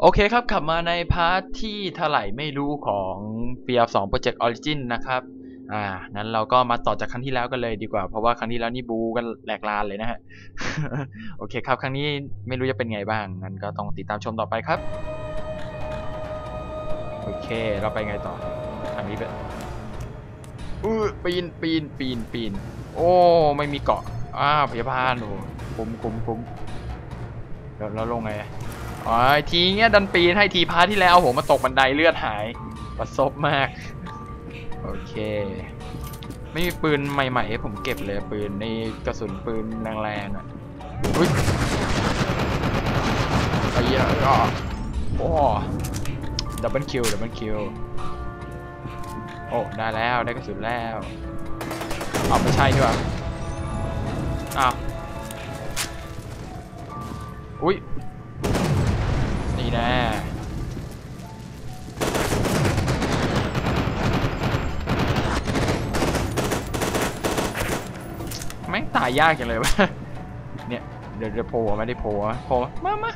โอเคครับขับมาในพาร์ทที่เท่าไหร่ไม่รู้ของ Fear 2 Project Origin นะครับ อ่านั้นเราก็มาต่อจากครั้งที่แล้วกันเลยดีกว่า เพราะว่าครั้งที่แล้วนี่บูกันแหลกลานเลยนะฮะ โอเคครับ ครั้งนี้ไม่รู้จะเป็นไงบ้าง งั้นก็ต้องติดตามชมต่อไปครับ โอเค เราไปไงต่อทางนี้ไปอือปีน ปีน ปีน ปีน โอ้ ไม่มีเกาะ อ้าวพยาบาลโอ้คุ้มคุ้มคุ้มแล้วแล้วลงไง อะอ๋อทีเงี้ยดันปีนให้ทีพาที่แล้วโอ้โหมาตกบันไดเลือดหายประสบมาก โอเค ไม่มีปืนใหม่ๆให้ผมเก็บเลยปืนในกระสุนปืนแรงๆอะอุ้ยไอ้เหี้ยอะโอ้ดับเบิลคิวดับเบิลคิวโอ้ได้แล้วได้กระสุนแล้วเอาไม่ใช่ด้วยอ้าวอุ้ย แน่แม่งตายยากจังเลยวะเนี่ยเดี๋ยวเดี๋ยวโผล่ไมาได้โผล่โผล่มามา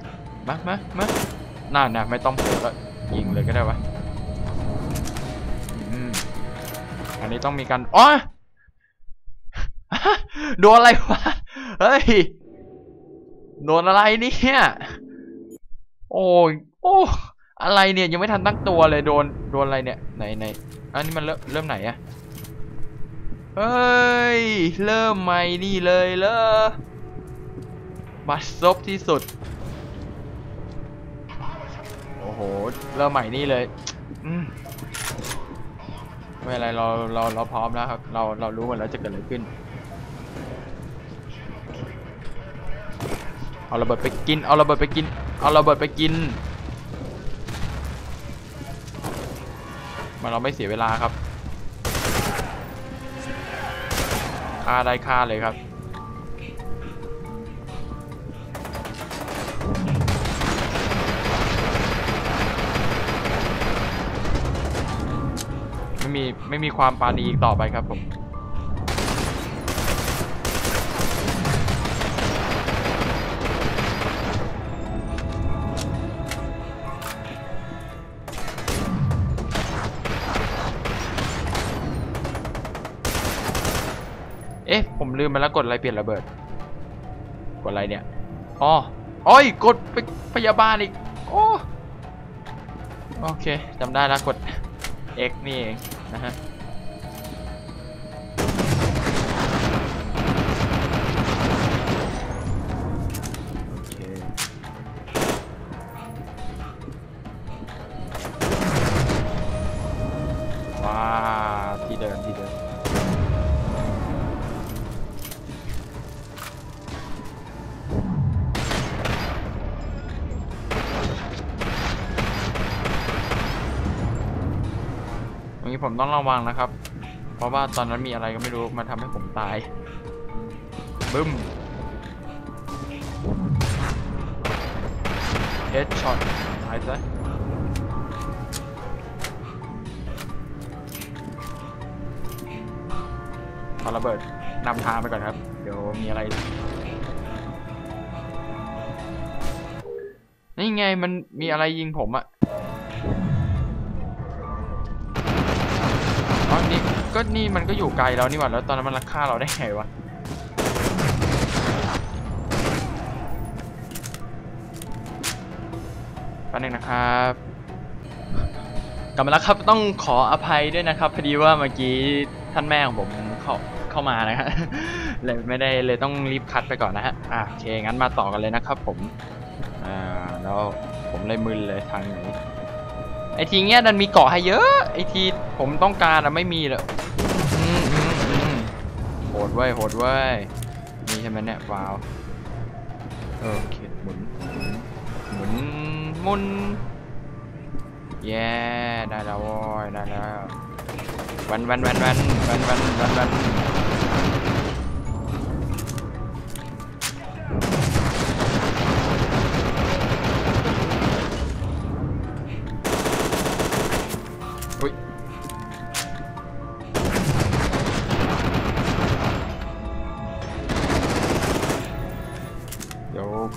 มามามาน่านะไม่ต้องโผล่แล้วยิงเลยก็ได้วะอันนี้ต้องมีการอ๋อโดนอะไรวะ เฮ้ย โดนอะไรเนี่ย โอ้ยโอ้อะไรเนี่ยยังไม่ทันตั้งตัวเลยโดนโดนอะไรเนี่ยไหนไหนอันนี้มันเริ่มเริ่มไหนอะเฮ้ยเริ่มใหม่นี่เลยเลอบัดซบที่สุดโอ้โหเริ่มใหม่นี่เลยอืมไม่เป็นไรเราเราเราพร้อมแล้วครับเราเรารู้หมดแล้วจะเกิดอะไรขึ้นเอาระเบิดไปกินเอาระเบิดไปกิน เอาระเบิดไปกินมาเราไม่เสียเวลาครับฆ่าได้ฆ่าเลยครับ ไม่มี ไม่มีความปาณีอีกต่อไปครับผม ลืมไปแล้วกดอะไรเปลี่ยนระเบิด กดอะไรเนี่ยอ๋ออ้ยกดไปพยาบาลอีกโอ้โอเคจำได้แล้วกด X นี่เองนะฮะ ผมต้องระวังนะครับ เพราะว่าตอนนั้นมีอะไรก็ไม่รู้มาทำให้ผมตาย บึ้มเฮดช็อตตายซะเอระเบิดนำทางไปก่อนครับ เดี๋ยวมีอะไร นี่ไงมันมีอะไรยิงผมอะ ก็นี่มันก็อยู่ไกลแล้วนี่หว่าแล้วตอนนั้นมันรักฆ่าเราได้ไงวะแป๊บนึงนะครับกลับมาแล้วครับต้องขออภัยด้วยนะครับพอดีว่าเมื่อกี้ท่านแม่ของผมเข้าเข้ามานะฮะเลยไม่ได้เลยต้องรีบคัดไปก่อนนะฮะอะโอเคงั้นมาต่อกันเลยนะครับ ผมอ่าแล้วผมเลยมึนเลยทางไหนไอทีเงี้ยดันมีเกาะให้เยอะไอทีผมต้องการอะไม่มีเลย ดเว้ยโหดเว้ยนี่ใช่ไหมเนี่ยว้าวโอเคหมุนหมุนหมุนแย่ได้แล้วโว้ยได้แล้ววันวันวันวันวันวันวันวัน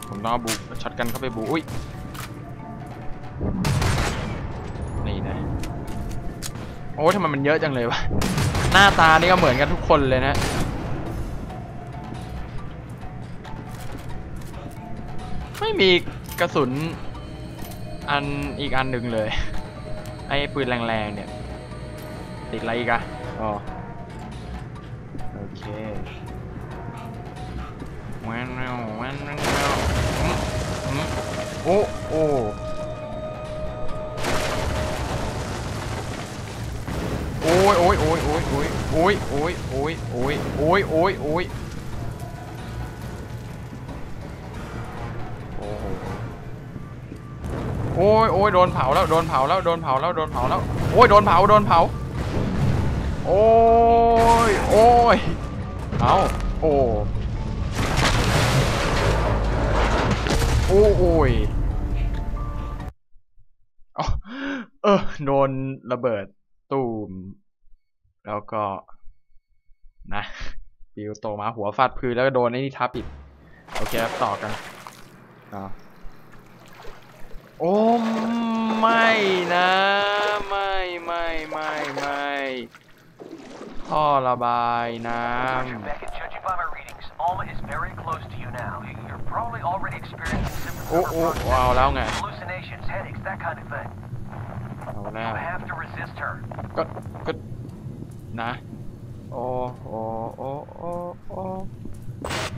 ผมต้องเอาบูช็อตกันเข้าไปบูอุ้ยนี่นะโอ้ทำไมมันเยอะจังเลยวะหน้าตานี่ก็เหมือนกันทุกคนเลยนะไม่มีกระสุนอันอีกอันหนึ่งเลย ไอ้ปืนแรงๆเนี่ย ติดอะไรอีกอะอ๋อโอเค แว้นแว้นแว้นแว้นแว้นอืมอืมโอ้โอ้โอ้ยโอ้ยโอ้ยโอ้ยโอ้ยโอ้ยโอ้ยโอ้ยโอ้ยโอ้ยโอ้ยโอ้ยโอ้โหโอ้ยโอ้ยโดนเผาแล้วโดนเผาแล้วโดนเผาแล้วโดนเผาแล้วโอ้ยโดนเผาโดนเผาโอ้ยโอ้ยเอาโอ้ อ้โอ้ยอ๋อเออโดนระเบิดตูม แล้วก็ นะ ปิวโตมาหัวฟาดพื้นแล้วก็โดนไอ้นี่ทับอีก โอเคครับต่อกันอ่าโอ้ไม่นะ ไม่ไม่ไม่ไม่ท่อระบายน้ Roger, อ้ of โอ้ her เอาแล้วไง hallucinations, headaches, that kind of thing. เอาแล้ว You have to resist her. ก็ก็นะโอ้โอ้โอ้โอ้โอ้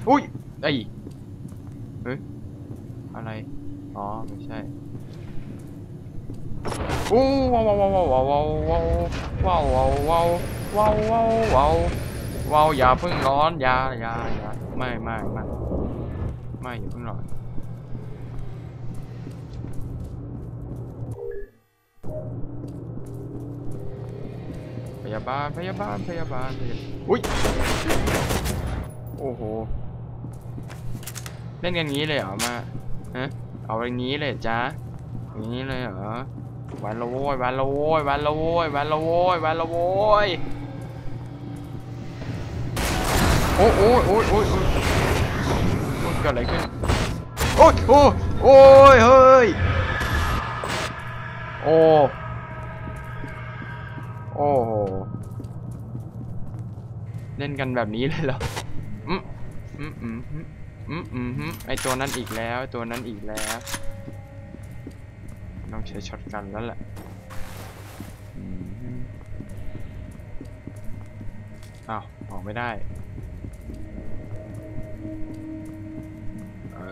อุ้ยไอ้ยเฮ้ยอะไรอ๋อไม่ใช่โอ้ว้าวว้าวว้าวว้าวว้าวว้าวว้าวว้าวว้าวว้าวว้าวว้าวอย่าเพิ่งร้อนอย่าอย่าอย่าไม่ไม่ไม่ไม่อย่าเพิ่งร้อนาบาล พยาบาล พยาบาลอุ้ย โอ้โห เล่นกันงี้เลยเหรอมาฮะเอาอย่างงี้เลยจ้าอย่างงี้เลยเหรอวันละโว้ยวันละโว้ยวันละโว้ยวันละโว้ยวันละโว้ยโอ้โอ้ยโอ้ยโอ้ยโอ้ยเกิดอะไรขึ้นโอ้ยโอ้ยโอ้ยเฮ้ยโอ้ โอ้โห เล่นกันแบบนี้เลยเหรออืมอืมอืมอืมอืมอืมไอตัวนั้นอีกแล้วตัวนั้นอีกแล้วต้องใช้ช็อตกันแล้วแหละเอ้าวออกไม่ได้เอ้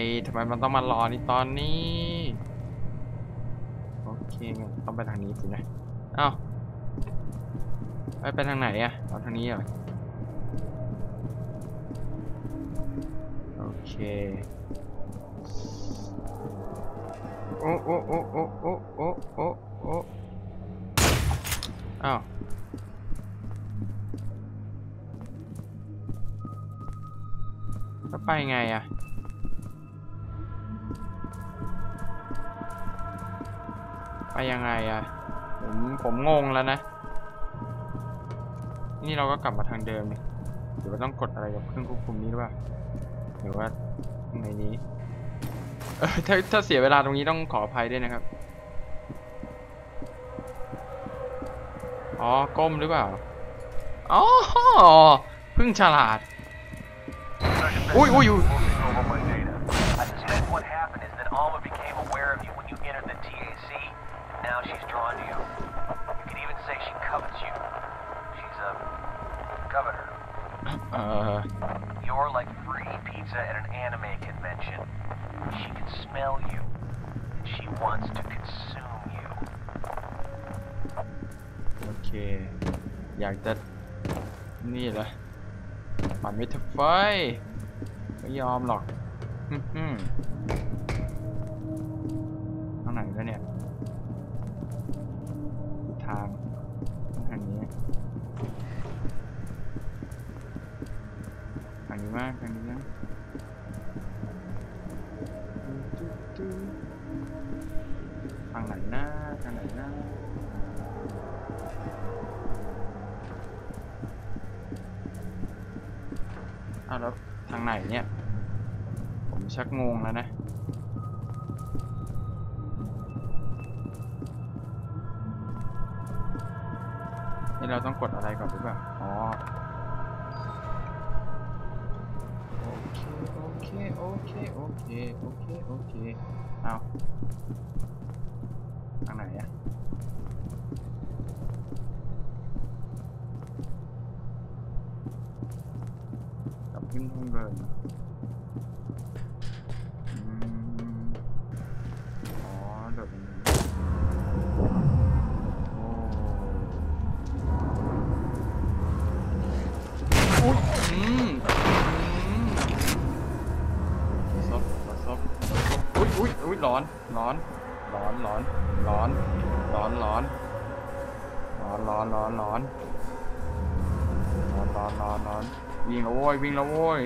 ยทำไมมันต้องมารอนี่ตอนนี้ โอเคงั้นต้องไปทางนี้สินะ เอ้าไปไปทางไหนอะเอาทางนี้เหรอโอเคโอ้โอ้โอ้โอ้โอ้โอ้โอ้โอ้อ้าวแล้วไปไงอะไปยังไงอะ ผมผมงงแล้วนะ นี่เราก็กลับมาทางเดิมนี่หรือว่าต้องกดอะไรกับเครื่องควบคุมนี้หรือเปล่าหรือว่าในนี้เออถ้าถ้าเสียเวลาตรงนี้ต้องขออภัยด้วยนะครับ อ๋อ ก้มหรือเปล่า อ๋อพิ่งฉลาด Sergeant Ui, Beckett, ui, ui. looking over my data. เออ You're like free pizza at an anime convention. She can smell you, and she wants to consume you. โอเค อยากจะ นี่เหรอปั่นไม่ถึงไฟ ไม่ยอมหรอกฮึ่ม ทางไหนนะอ้าแล้วทางไหนเนี่ย ผมชักงงแล้วนะนี่เราต้องกดอะไรก่อนหรือเปล่า อ๋อ โอเค โอเค โอเค โอเค โอเค เอา ทางไหนอะกับขึ้นทุ่งเดินอืมอ๋อเดี๋ยวนี้โอ๊ยอืมซบซบอุ๊ยอุ๊ยอุ๊ยร้อน ร้อน ร้อนร้อนร้อนร้อนร้อนร้อนร้อนร้อนร้อนร้อนร้อนร้อนร้อนวิ่งแล้วโว้ยวิ่งแล้วโว้ย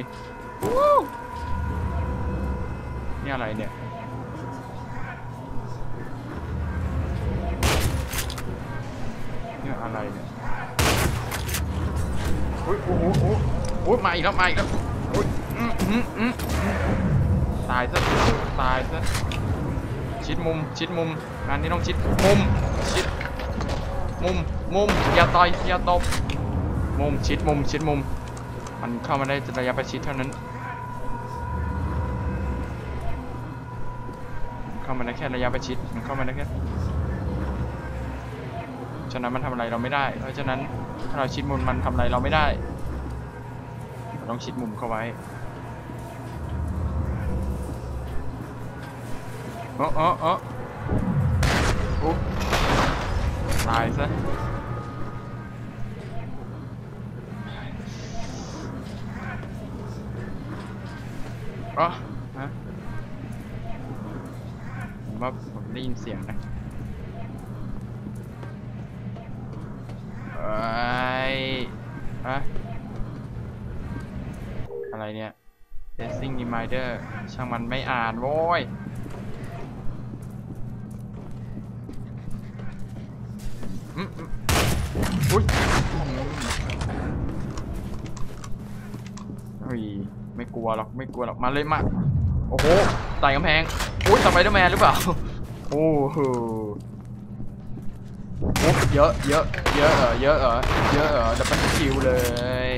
นี่อะไรเนี่ยนี่อะไรเนี่ยโอ้ยโอ้โหโอ้โหโอ้ยมาอีกแล้วมาอีกแล้วโอ้ยอืมอืมอืมอืมตายซะตายซะ ชิดมุม ชิดมุมงานนี้ต้องชิดมุม ชิด มุม มุม อย่าต่อย อย่าตบ มุม ชิดมุม ชิดมุม มันเข้ามาได้ระยะประชิดเท่านั้น เข้ามาได้แค่ระยะประชิด มันเข้ามาได้แค่ ฉะนั้นมันทำอะไรเราไม่ได้ เพราะฉะนั้นถ้าเราชิดมุมมันทำอะไรเราไม่ได้ เราต้องชิดมุมเข้าไว้ เออเออเอออุ๊บตายซะอ๋อฮะผมว่าผมได้ยินเสียงนะเอ้ฮะอะไรเนี่ย Testing Reminder ช่างมันไม่อ่านโว้ย อุ้ยอื้ยไม่กลัวหรอกไม่กลัวหรอกมาเลยมาโอ้โหไต่กำแพงอุ้ยสไปเดอร์แมนหรือเปล่าโอ้โหเยอะเยอะเยอะเหรอเยอะเหรอเยอะเหรอดับเบิลคิวเลย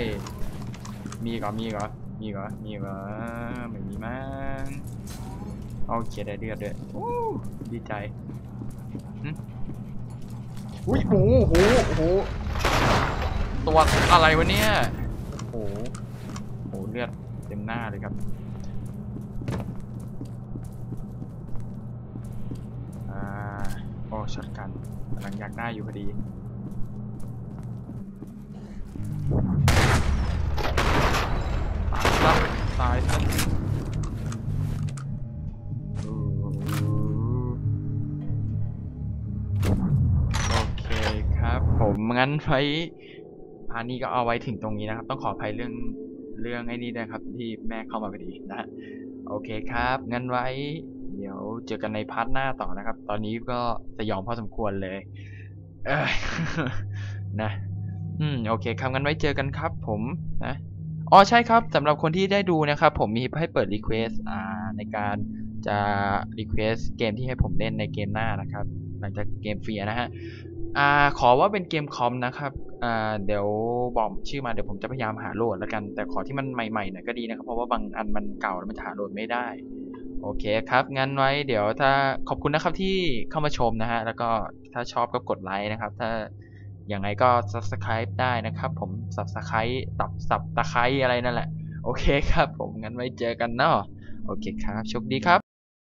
มีก่อมีก่อมีก่อมีก่อไม่มีมั้งโอเคได้เลือดด้วยดีใจ อุ้ยโอ้โหโอ้โหตัวอะไรวะเนี่ยโอ้โหโอ้โหเลือดเต็มหน้าเลยครับอ่าโอ้ช็อตกันกำลังอยากได้อยู่พอดี งั้นไว้พาร์ทนี้ก็เอาไว้ถึงตรงนี้นะครับ ต้องขออภัยเรื่องเรื่องไอ้นี่ด้วยครับ ที่แม่เข้ามาพอดีนะ โอเคครับ งั้นไว้ เดี๋ยวเจอกันในพาร์ทหน้าต่อนะครับ ตอนนี้ก็สยองพอสมควรเลยเอยนะ อืม โอเคครับงั้นไว้เจอกันครับ ผมนะอ๋อใช่ครับสำหรับคนที่ได้ดูนะครับ ผมมีให้เปิด Request อ่าในการจะ Request เกมที่ให้ผมเล่นในเกมหน้านะครับ หลังจากเกมฟรีนะฮะ อ่าขอว่าเป็นเกมคอมนะครับอ่าเดี๋ยวบอกชื่อมาเดี๋ยวผมจะพยายามหาโหลดแล้วกัน แต่ขอที่มันใหม่ๆหน่อยก็ดีนะครับ เพราะว่าบางอันมันเก่าแล้วมันหาโหลดไม่ได้ โอเคครับ งั้นไว้เดี๋ยวถ้าขอบคุณนะครับที่เข้ามาชมนะฮะ แล้วก็ถ้าชอบก็กดไลค์นะครับ ถ้าอย่างไรก็ subscribe ได้นะครับ ผม subscribe ตับสับตะไคร้อะไรนั่นแหละ โอเคครับ ผมงั้นไว้เจอกันเนาะโอเคครับโชคดีครับ